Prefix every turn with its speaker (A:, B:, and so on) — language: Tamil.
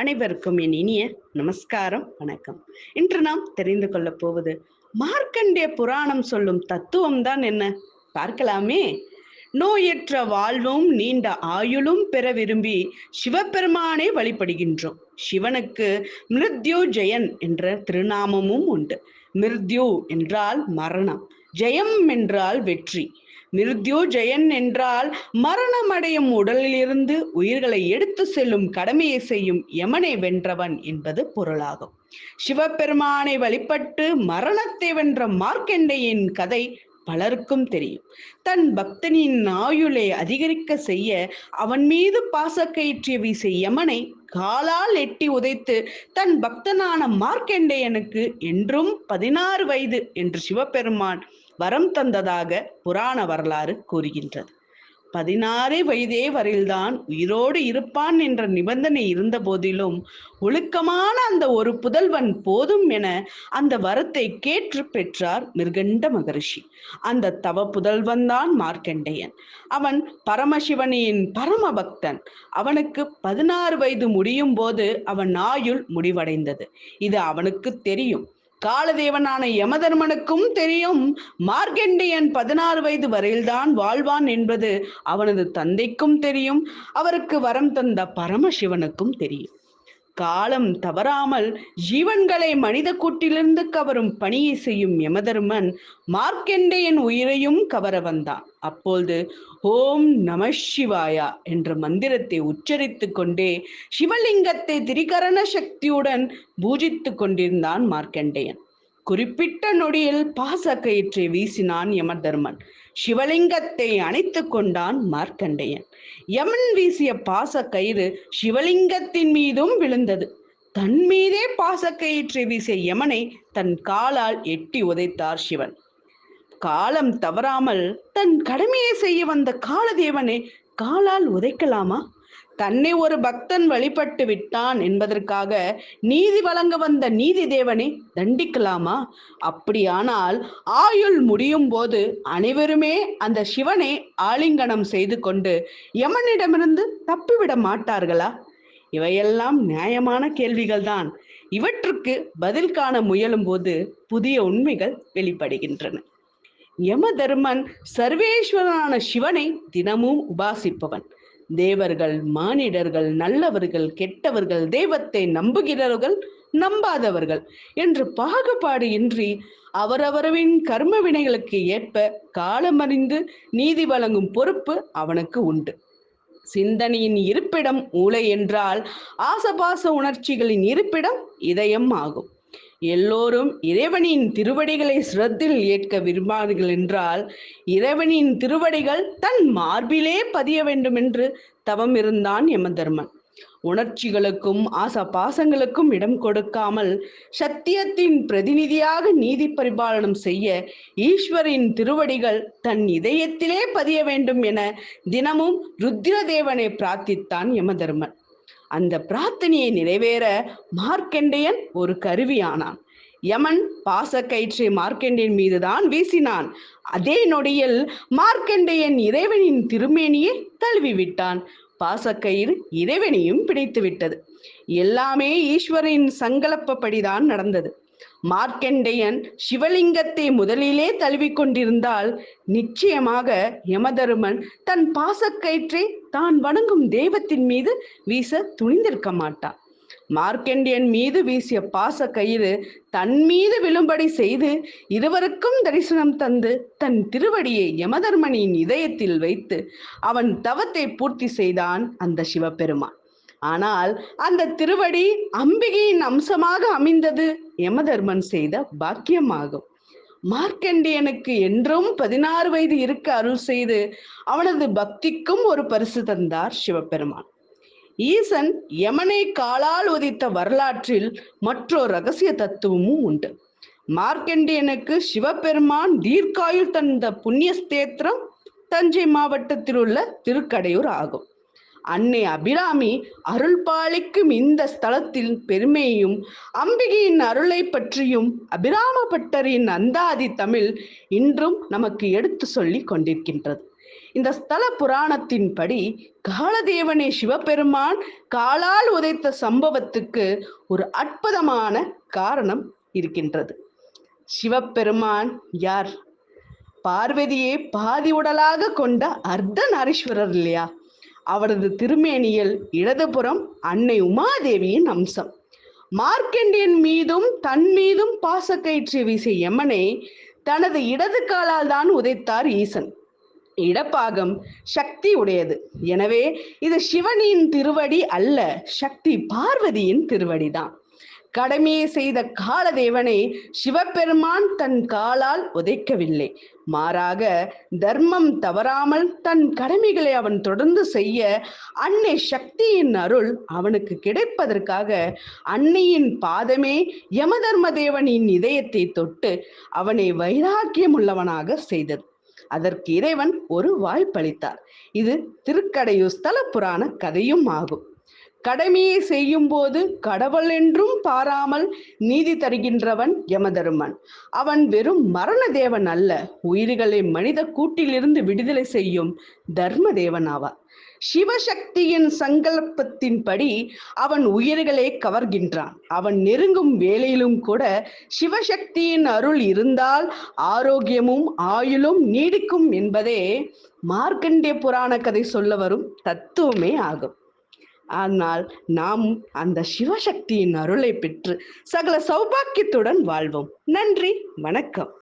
A: அனைவருக்கும் என் இனிய நமஸ்காரம் வணக்கம். இன்று நாம் தெரிந்து கொள்ளப் போவது மார்க்கண்டே புராணம் சொல்லும் தத்துவம் தான் என்ன? பார்க்கலாமே. நோயற்ற வாழ்வும் நீண்ட ஆயுளும் பெற விரும்பி சிவபெருமானை வழிபடுகின்றோம். சிவனுக்கு மிருத்யு ஜெயன் என்ற திருநாமமும் உண்டு. மிருத்யு என்றால் மரணம் ஜெயம் என்றால் வெற்றி. நிருத்யோ ஜெயன் என்றால் மரணமடையும் உடலிலிருந்து உயிர்களை எடுத்து செல்லும் கடமையை செய்யும் யமனை வென்றவன் என்பது பொருளாகும். சிவபெருமானை வழிபட்டு மரணத்தை வென்ற மார்க்கண்டையின் கதை பலருக்கும் தெரியும். தன் பக்தனின் ஆயுளை அதிகரிக்க செய்ய அவன் மீது பாசக்கயிற்றிய வீச யமனை காலால் எட்டி உதைத்து தன் பக்தனான மார்க்கண்டேயனுக்கு என்றும் பதினாறு வயது என்று சிவபெருமான் வரம் தந்ததாக புராண வரலாறு கூறுகின்றது. பதினாறு வயதே வரையில்தான் உயிரோடு இருப்பான் என்ற நிபந்தனை இருந்த போதிலும் ஒழுக்கமான அந்த ஒரு புதல்வன் போதும் என அந்த வரத்தை கேற்று பெற்றார் மிருகண்ட மகரிஷி. அந்த தவ புதல்வன் தான் மார்க்கண்டேயன். அவன் பரமசிவனின் பரம பக்தன். அவனுக்கு பதினாறு வயது முடியும் போது அவன் ஆயுள் முடிவடைந்தது. இது அவனுக்கு தெரியும். காலதேவனான யமதர்மனுக்கும் தெரியும். மார்க்கெண்டியன் பதினாறு வயது வரையில்தான் வாழ்வான் என்பது அவனது தந்தைக்கும் தெரியும். அவருக்கு வரம் தந்த பரமசிவனுக்கும் தெரியும். காலம் தவறாமல் ஜீவன்களை மனித கூட்டிலிருந்து கவரும் பணியை செய்யும் யமதர்மன் மார்க்கெண்டேயன் உயிரையும் கவர வந்தான். அப்பொழுது ஓம் நம சிவாயா என்ற மந்திரத்தை உச்சரித்து கொண்டே சிவலிங்கத்தை திரிகரண சக்தியுடன் பூஜித்து கொண்டிருந்தான் மார்க்கண்டேயன். குறிப்பிட்ட நொடியில் பாச கயிற்றை வீசினான் யமதர்மன். சிவலிங்கத்தை அணைத்து கொண்டான் மார்க்கண்டேயன். யமன் வீசிய பாச கயிறு சிவலிங்கத்தின் மீதும் விழுந்தது. தன் மீதே பாசக்கயிற்றை வீசிய யமனை தன் காலால் எட்டி உதைத்தார் சிவன். காலம் தவறாமல் தன் கடமையை செய்ய வந்த காலதேவனை காலால் உதைக்கலாமா? தன்னை ஒரு பக்தன் வழிபட்டு விட்டான் என்பதற்காக நீதி வழங்க வந்த நீதி தேவனை தண்டிக்கலாமா? அப்படியானால் ஆயுள் முடியும் போது அனைவருமே அந்த சிவனை ஆலிங்கனம் செய்து கொண்டு யமனிடமிருந்து தப்பிவிட மாட்டார்களா? இவையெல்லாம் நியாயமான கேள்விகள்தான் இவற்றுக்கு பதில் காண முயலும் போது புதிய உண்மைகள் வெளிப்படுகின்றன. யமதர்மன் சர்வேஸ்வரனான சிவனை தினமும் உபாசிப்பவன். தேவர்கள் மானிடர்கள் நல்லவர்கள் கெட்டவர்கள் தெய்வத்தை நம்புகிறவர்கள் நம்பாதவர்கள் என்று பாகுபாடு இன்றி அவரவரவின் கர்ம வினைகளுக்கு ஏற்ப காலமறிந்து நீதி வழங்கும் பொறுப்பு அவனுக்கு உண்டு. சிந்தனையின் இருப்பிடம் மூளை என்றால் ஆசபாச உணர்ச்சிகளின் இருப்பிடம் இதயம் ஆகும். எல்லோரும் இறைவனின் திருவடிகளை சிரத்தில் ஏற்க விரும்பார்கள் என்றால் இறைவனின் திருவடிகள் தன் மார்பிலே பதிய வேண்டும் என்று தவம் இருந்தான் யமதர்மன். உணர்ச்சிகளுக்கும் ஆச பாசங்களுக்கும் இடம் கொடுக்காமல் சத்தியத்தின் பிரதிநிதியாக நீதி பரிபாலனம் செய்ய ஈஸ்வரின் திருவடிகள் தன் இதயத்திலே பதிய வேண்டும் என தினமும் ருத்ரதேவனை பிரார்த்தித்தான் யமதர்மன். அந்த பிரார்த்தனையை நிறைவேற மார்க்கண்டேயன் ஒரு கருவியானான். யமன் பாசக்கயிற்றை மார்க்கண்டேயன் மீதுதான் வீசினான். அதே நொடியில் மார்க்கண்டேயன் இறைவனின் திருமேனியை தழுவி விட்டான் பாசக்கயிறு இறைவனையும் பிடித்து விட்டது எல்லாமே ஈஸ்வரின் சங்கல்பப்படிதான் நடந்தது. மார்க்கண்டேயன் சிவலிங்கத்தை முதலிலே தழுவிக் கொண்டிருந்தால் நிச்சயமாக யமதருமன் தன் பாசக்கயிற்றை தான் வணங்கும் தெய்வத்தின் மீது வீச துணிந்திருக்க மாட்டான். மார்க்கெண்டியன் மீது வீசிய பாச கயிறு தன் மீது விழும்படி செய்து இருவருக்கும் தரிசனம் தந்து தன் திருவடியை யமதர்மனின் இதயத்தில் வைத்து அவன் தவத்தை பூர்த்தி செய்தான் அந்த சிவபெருமான். ஆனால் அந்த திருவடி அம்பிகையின் அம்சமாக அமைந்தது யமதர்மன் செய்த பாக்கியமாகும். மார்க்கண்டியனுக்கு என்றும் பதினாறு வயது இருக்க அருள் செய்து அவனது பக்திக்கும் ஒரு பரிசு தந்தார் சிவபெருமான். ஈசன் யமனை காலால் உதித்த வரலாற்றில் மற்றொரு ரகசிய தத்துவமும் உண்டு. மார்க்கண்டியனுக்கு சிவபெருமான் தீர்க்காயுள் தந்த புண்ணிய ஸ்தேத்திரம் தஞ்சை மாவட்டத்தில் உள்ள திருக்கடையூர் ஆகும். அன்னை அபிராமி அருள் பாலிக்கும் இந்த ஸ்தலத்தின் பெருமையும் அம்பிகையின் அருளை பற்றியும் அபிராம பட்டரின் அந்தாதி தமிழ் இன்றும் நமக்கு எடுத்து சொல்லி கொண்டிருக்கின்றது. இந்த ஸ்தல புராணத்தின்படி காலதேவனே சிவபெருமான் காலால் உதைத்த சம்பவத்துக்கு ஒரு அற்புதமான காரணம் இருக்கின்றது. சிவபெருமான் யார்? பார்வதியை பாதி உடலாக கொண்ட அர்த்தநாரீஸ்வரர் இல்லையா? அவரது திருமேனியில் இடதுபுறம் அன்னை உமாதேவியின் அம்சம். மார்க்கண்டியன் மீதும் தன் மீதும் பாசக்கயிற்று வீசிய யமனை தனது இடது காலால் தான் உதைத்தார் ஈசன். இடப்பாகம் சக்தி உடையது. எனவே இது சிவனின் திருவடி அல்ல சக்தி பார்வதியின் திருவடிதான் கடமையை செய்த காலதேவனை சிவபெருமான் தன் காலால் உதைக்கவில்லை. மாறாக தர்மம் தவறாமல் தன் கடமைகளை அவன் தொடர்ந்து செய்ய அன்னை சக்தியின் அருள் அவனுக்கு கிடைப்பதற்காக அன்னையின் பாதமே யமதர்மதேவனின் இதயத்தை தொட்டு அவனை வைராக்கியம் உள்ளவனாக செய்தது. அதற்கு இறைவன் ஒரு வாய்ப்பளித்தார். இது திருக்கடையூர் ஸ்தல புராண கதையும் ஆகும். கடமையை செய்யும் போது கடவுள் என்றும் பாராமல் நீதி தருகின்றவன் யமதருமன். அவன் வெறும் மரண தேவன் அல்ல உயிர்களை மனித கூட்டிலிருந்து விடுதலை செய்யும் தர்ம தேவன் ஆவார் சிவசக்தியின் சங்கல்பத்தின்படி அவன் உயிர்களை கவர்கின்றான். அவன் நெருங்கும் வேலையிலும் கூட சிவசக்தியின் அருள் இருந்தால் ஆரோக்கியமும் ஆயுளும் நீடிக்கும் என்பதே மார்க்கண்டே புராண கதை சொல்ல வரும் தத்துவமே ஆகும். ஆனால் நாம் அந்த சிவசக்தியின் அருளை பெற்று சகல சௌபாக்கியத்துடன் வாழ்வோம். நன்றி வணக்கம்.